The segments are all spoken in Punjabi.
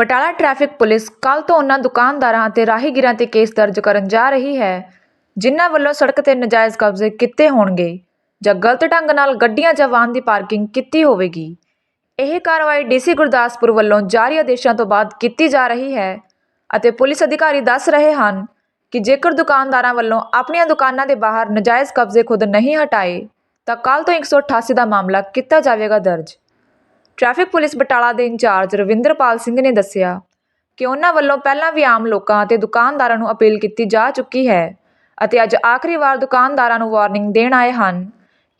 ਬਟਾਲਾ ਟ੍ਰੈਫਿਕ ਪੁਲਿਸ ਕੱਲ ਤੋਂ ਉਹਨਾਂ ਦੁਕਾਨਦਾਰਾਂ ਅਤੇ ਰਾਹਗੀਰਾਂ ਤੇ ਕੇਸ ਦਰਜ ਕਰਨ ਜਾ ਰਹੀ ਹੈ, ਜਿਨ੍ਹਾਂ ਵੱਲੋਂ ਸੜਕ ਤੇ ਨਜਾਇਜ਼ ਕਬਜ਼ੇ ਕੀਤੇ ਹੋਣਗੇ ਜਾਂ ਗਲਤ ਢੰਗ ਨਾਲ ਗੱਡੀਆਂ ਜਾਂ ਵਾਹਨ ਦੀ ਪਾਰਕਿੰਗ ਕੀਤੀ ਹੋਵੇਗੀ। ਇਹ ਕਾਰਵਾਈ ਡੀਸੀ ਗੁਰਦਾਸਪੁਰ ਵੱਲੋਂ ਜਾਰੀ ਆਦੇਸ਼ਾਂ ਤੋਂ ਬਾਅਦ ਕੀਤੀ ਜਾ ਰਹੀ ਹੈ ਅਤੇ ਪੁਲਿਸ ਅਧਿਕਾਰੀ ਦੱਸ ਰਹੇ ਹਨ ਕਿ ਜੇਕਰ ਦੁਕਾਨਦਾਰਾਂ ਵੱਲੋਂ ਆਪਣੀਆਂ ਦੁਕਾਨਾਂ ਦੇ ਬਾਹਰ ਨਜਾਇਜ਼ ਕਬਜ਼ੇ ਖੁਦ ਨਹੀਂ ਹਟਾਏ, ਤਾਂ ਕੱਲ ਤੋਂ 188 ਦਾ ਮਾਮਲਾ ਕੀਤਾ ਜਾਵੇਗਾ ਦਰਜ। ਟ੍ਰੈਫਿਕ ਪੁਲਿਸ ਬਟਾਲਾ ਦੇ ਇੰਚਾਰਜ ਰਵਿੰਦਰਪਾਲ ਸਿੰਘ ਨੇ ਦੱਸਿਆ ਕਿ ਉਹਨਾਂ ਵੱਲੋਂ ਪਹਿਲਾਂ ਵੀ ਆਮ ਲੋਕਾਂ ਅਤੇ ਦੁਕਾਨਦਾਰਾਂ ਨੂੰ ਅਪੀਲ ਕੀਤੀ ਜਾ ਚੁੱਕੀ ਹੈ ਅਤੇ ਅੱਜ ਆਖਰੀ ਵਾਰ ਦੁਕਾਨਦਾਰਾਂ ਨੂੰ ਵਾਰਨਿੰਗ ਦੇਣ ਆਏ ਹਨ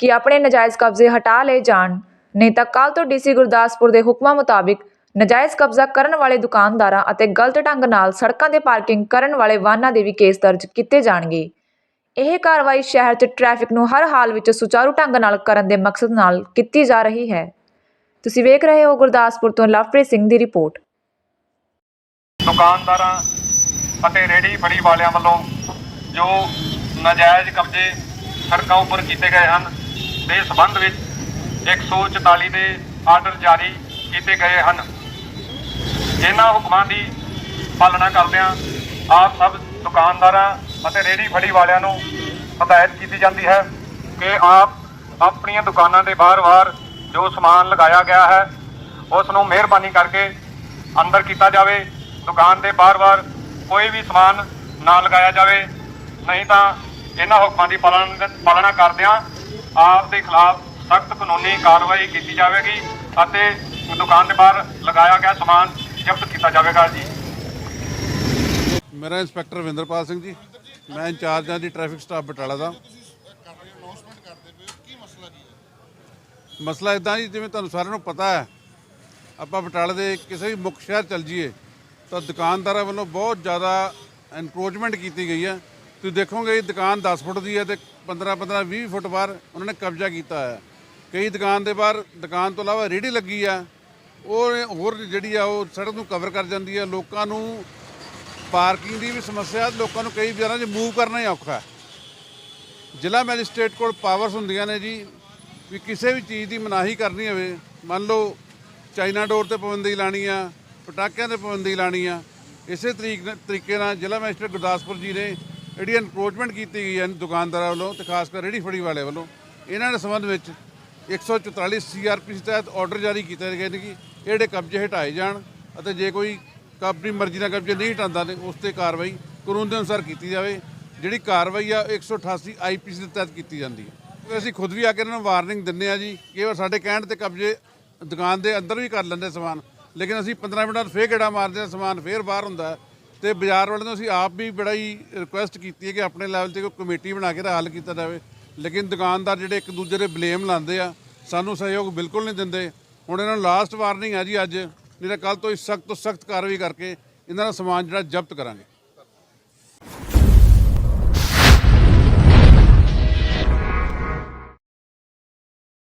ਕਿ ਆਪਣੇ ਨਜਾਇਜ਼ ਕਬਜ਼ੇ ਹਟਾ ਲਏ ਜਾਣ, ਨਹੀਂ ਤਾਂ ਕੱਲ ਤੋਂ ਡੀਸੀ ਗੁਰਦਾਸਪੁਰ ਦੇ ਹੁਕਮਾਂ ਮੁਤਾਬਿਕ ਨਜਾਇਜ਼ ਕਬਜ਼ਾ ਕਰਨ ਵਾਲੇ ਦੁਕਾਨਦਾਰਾਂ ਅਤੇ ਗਲਤ ਢੰਗ ਨਾਲ ਸੜਕਾਂ ਦੇ ਪਾਰਕਿੰਗ ਕਰਨ ਵਾਲੇ ਵਾਹਨਾਂ ਦੇ ਵੀ ਕੇਸ ਦਰਜ ਕੀਤੇ ਜਾਣਗੇ। ਇਹ ਕਾਰਵਾਈ ਸ਼ਹਿਰ 'ਚ ਟ੍ਰੈਫਿਕ ਨੂੰ ਹਰ ਹਾਲ ਵਿੱਚ ਸੁਚਾਰੂ ਢੰਗ ਨਾਲ ਕਰਨ ਦੇ ਮਕਸਦ ਨਾਲ ਕੀਤੀ ਜਾ ਰਹੀ ਹੈ। ਤੁਸੀਂ ਵੇਖ ਰਹੇ ਹੋ ਗੁਰਦਾਸਪੁਰ ਤੋਂ ਲਵਪ੍ਰੀਤ ਸਿੰਘ ਦੀ ਰਿਪੋਰਟ। ਦੁਕਾਨਦਾਰਾਂ ਅਤੇ ਰੇਹੜੀ ਫੜੀ ਵਾਲਿਆਂ ਵੱਲੋਂ ਜੋ ਨਾਜਾਇਜ਼ ਕਬਜ਼ੇ ਸੜਕਾਂ ਉੱਪਰ ਕੀਤੇ ਗਏ ਹਨ, ਦੇ ਸਬੰਧ ਵਿੱਚ 144 ਦੇ ਆਰਡਰ ਜਾਰੀ ਕੀਤੇ ਗਏ ਹਨ। ਇਹਨਾਂ ਹੁਕਮਾਂ ਦੀ ਪਾਲਣਾ ਕਰਦਿਆਂ ਆਪ ਸਭ ਦੁਕਾਨਦਾਰਾਂ ਅਤੇ ਰੇਹੜੀ ਫੜੀ ਵਾਲਿਆਂ ਨੂੰ ਹਦਾਇਤ ਕੀਤੀ ਜਾਂਦੀ ਹੈ ਕਿ ਆਪ ਆਪਣੀਆਂ ਦੁਕਾਨਾਂ ਦੇ ਬਾਹਰ-ਬਾਹਰ ਜੋ ਸਮਾਨ ਲਗਾਇਆ ਗਿਆ ਹੈ ਉਸ ਨੂੰ ਮਿਹਰਬਾਨੀ ਕਰਕੇ ਅੰਦਰ ਕੀਤਾ ਜਾਵੇ ਦੁਕਾਨ ਦੇ ਬਾਹਰ-ਬਾਹਰ ਕੋਈ ਵੀ ਸਮਾਨ ਨਾ ਲਗਾਇਆ ਜਾਵੇ। ਨਹੀਂ ਤਾਂ ਇਹਨਾਂ ਹੁਕਮਾਂ ਦੀ ਪਾਲਣਾ ਪਾਲਣਾ ਕਰਦਿਆਂ ਆਪ ਦੇ ਖਿਲਾਫ ਸਖਤ ਕਾਨੂੰਨੀ ਕਾਰਵਾਈ ਕੀਤੀ ਜਾਵੇਗੀ ਅਤੇ ਦੁਕਾਨ ਦੇ ਬਾਹਰ ਲਗਾਇਆ ਗਿਆ ਸਮਾਨ ਜ਼ਬਤ ਕੀਤਾ ਜਾਵੇਗਾ ਜੀ। ਮੇਰਾ ਇੰਸਪੈਕਟਰ ਰਵਿੰਦਰਪਾਲ ਸਿੰਘ ਜੀ ਮੈਂ ਇੰਚਾਰਜ ਹਾਂ ਜੀ ਟ੍ਰੈਫਿਕ ਸਟਾਫ ਬਟਾਲਾ ਦਾ। ਮਸਲਾ ਮਸਲਾ ਇਦਾਂ ਜੀ, ਜਿਵੇਂ ਤੁਹਾਨੂੰ ਸਾਰਿਆਂ ਨੂੰ ਪਤਾ ਹੈ, ਆਪਾਂ ਬਟਾਲੇ ਦੇ ਕਿਸੇ ਵੀ ਮੁੱਖ ਸ਼ਹਿਰ ਚੱਲ ਜੀਏ ਤਾਂ ਦੁਕਾਨਦਾਰਾਂ ਵੱਲੋਂ ਬਹੁਤ ਜ਼ਿਆਦਾ ਐਨਕਰੋਚਮੈਂਟ ਕੀਤੀ ਗਈ ਹੈ। ਤੁਸੀਂ ਦੇਖੋਗੇ, ਇਹ ਦੁਕਾਨ 10 ਫੁੱਟ ਦੀ ਹੈ ਤੇ 15 15 20 ਫੁੱਟ ਬਾਹਰ ਉਹਨਾਂ ਨੇ ਕਬਜ਼ਾ ਕੀਤਾ ਹੈ। ਕਈ ਦੁਕਾਨ ਦੇ ਬਾਹਰ, ਦੁਕਾਨ ਤੋਂ ਇਲਾਵਾ ਰੇਹੜੀ ਲੱਗੀ ਆ ਉਹ ਹੋਰ ਜਿਹੜੀ ਆ, ਉਹ ਸੜਕ ਨੂੰ ਕਵਰ ਕਰ ਜਾਂਦੀ ਹੈ। ਲੋਕਾਂ ਨੂੰ ਪਾਰਕਿੰਗ ਦੀ ਵੀ ਸਮੱਸਿਆ, ਲੋਕਾਂ ਨੂੰ ਕਈ ਵਿਚਾਰਾਂ 'ਚ ਮੂਵ ਕਰਨਾ ਹੀ ਔਖਾ ਜ਼ਿਲ੍ਹਾ ਮੈਜਿਸਟ੍ਰੇਟ ਕੋਲ ਪਾਵਰਸ ਹੁੰਦੀਆਂ ਨੇ ਜੀ। ਵੀ ਕਿਸੇ ਵੀ ਚੀਜ਼ ਦੀ ਮਨਾਹੀ ਕਰਨੀ ਹੋਵੇ, ਮੰਨ ਲਓ ਚਾਈਨਾ ਡੋਰ ਤੇ ਪਾਬੰਦੀ ਲਾਣੀ ਆ, ਪਟਾਕਿਆਂ ਤੇ ਪਾਬੰਦੀ ਲਾਣੀ ਆ, ਇਸੇ ਤਰੀਕ ਤਰੀਕੇ ਨਾਲ ਜ਼ਿਲ੍ਹਾ ਮੈਜਿਸਟ੍ਰੇਟ ਗੁਰਦਾਸਪੁਰ ਜੀ ਨੇ ਜਿਹੜੀ ਐਨਕਰੋਚਮੈਂਟ ਕੀਤੀ ਗਈ ਹੈ ਦੁਕਾਨਦਾਰਾਂ ਵੱਲੋਂ ਤੇ ਖਾਸ ਕਰ ਰੇਹੜੀ ਫੜੀ ਵਾਲੇ ਵੱਲੋਂ, ਇਹਨਾਂ ਦੇ ਸੰਬੰਧ ਵਿੱਚ 144 ਸੀਆਰਪੀਸੀ ਤਹਿਤ ਆਰਡਰ ਜਾਰੀ ਕੀਤੇ ਗਏ ਨੇ ਕਿ ਇਹ ਜਿਹੜੇ ਕਬਜ਼ੇ ਹਟਾਏ ਜਾਣ ਅਤੇ ਜੇ ਕੋਈ ਆਪਣੀ ਮਰਜ਼ੀ ਨਾਲ ਕਬਜ਼ੇ ਨਹੀਂ ਹਟਾਉਂਦਾ ਤੇ ਉਸ ਤੇ ਕਾਰਵਾਈ ਕਾਨੂੰਨ ਦੇ ਅਨੁਸਾਰ ਕੀਤੀ ਜਾਵੇ, ਜਿਹੜੀ ਕਾਰਵਾਈ ਆ 188 ਆਈਪੀਸੀ ਦੇ ਤਹਿਤ ਕੀਤੀ ਜਾਂਦੀ ਹੈ। ਅਸੀਂ ਖੁਦ ਵੀ ਆ ਕੇ ਇਹਨਾਂ ਨੂੰ ਵਾਰਨਿੰਗ ਦਿੰਨੇ ਆ ਜੀ ਕਿ ਉਹ ਸਾਡੇ ਕਹਿਣ ਤੇ ਕਬਜ਼ੇ ਦੁਕਾਨ ਦੇ ਅੰਦਰ ਵੀ ਕਰ ਲੈਂਦੇ ਸਮਾਨ। ਲੇਕਿਨ ਅਸੀਂ 15 ਮਿੰਟਾਂ ਬਾਅਦ ਫੇਰ ਗੇੜਾ ਮਾਰਦੇ ਹਾਂ, ਸਮਾਨ ਫੇਰ ਬਾਹਰ ਹੁੰਦਾ ਹੈ। ਤੇ ਬਾਜ਼ਾਰ ਵਾਲਿਆਂ ਨੂੰ ਅਸੀਂ ਆਪ ਵੀ ਬੜਾ ਹੀ ਰਿਕੁਐਸਟ ਕੀਤੀ ਹੈ ਕਿ ਆਪਣੇ ਲੈਵਲ ਤੇ ਕੋਈ ਕਮੇਟੀ ਬਣਾ ਕੇ ਇਹਦਾ ਹੱਲ ਕੀਤਾ ਜਾਵੇ। ਲੇਕਿਨ ਦੁਕਾਨਦਾਰ ਜਿਹੜੇ ਇੱਕ ਦੂਜੇ ਦੇ ਬਲੇਮ ਲਾਉਂਦੇ ਆ, ਸਾਨੂੰ ਸਹਿਯੋਗ ਬਿਲਕੁਲ ਨਹੀਂ ਦਿੰਦੇ। ਹੁਣ ਇਹਨਾਂ ਨੂੰ ਲਾਸਟ ਵਾਰਨਿੰਗ ਹੈ ਜੀ ਅੱਜ, ਨਹੀਂ ਤਾਂ ਕੱਲ ਤੋਂ ਸਖਤ ਤੋਂ ਸਖਤ ਕਾਰਵਾਈ ਕਰਕੇ ਇਹਨਾਂ ਦਾ ਸਮਾਨ ਜਿਹੜਾ ਜ਼ਬਤ ਕਰਾਂਗੇ।